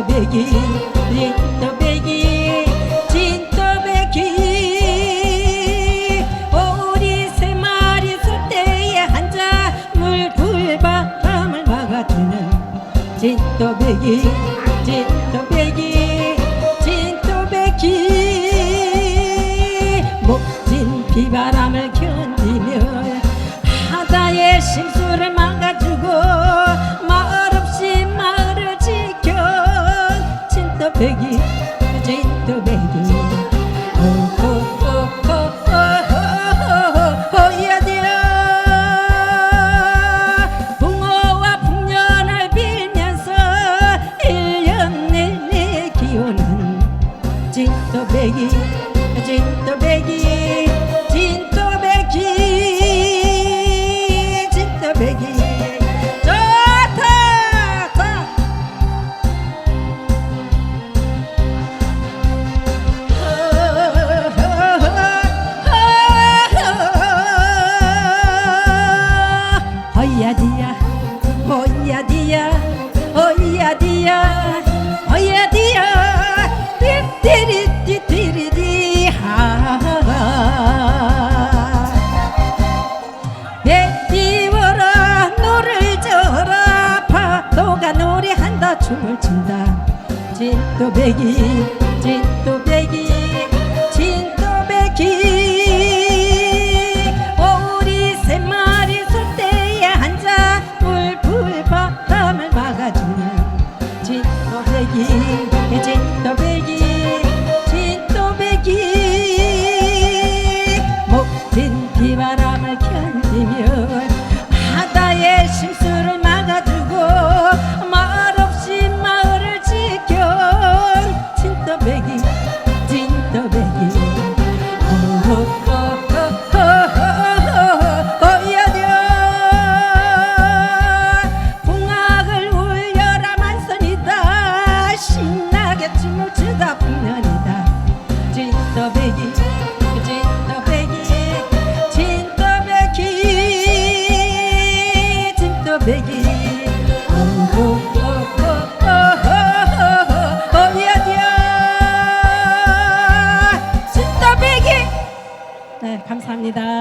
진또배기 진또배기 진또배기. 오리 세 마리 숫대에 앉아 물굴바람을 막아주는 진또배기 진또배기 진또배기. 목진 비바람을 견디며 바다의 심수를 막 진또배기 호야디야 붕어와 풍년을 빌면서 일년 내내 기오는 진또배기 진또배기 진또배기 진또배기 진또배기 오리 세 마리 숫대에 앉아 불불 바람을 막아주는 진또배기 진또배기 어여려 진또배기. 네 감사합니다.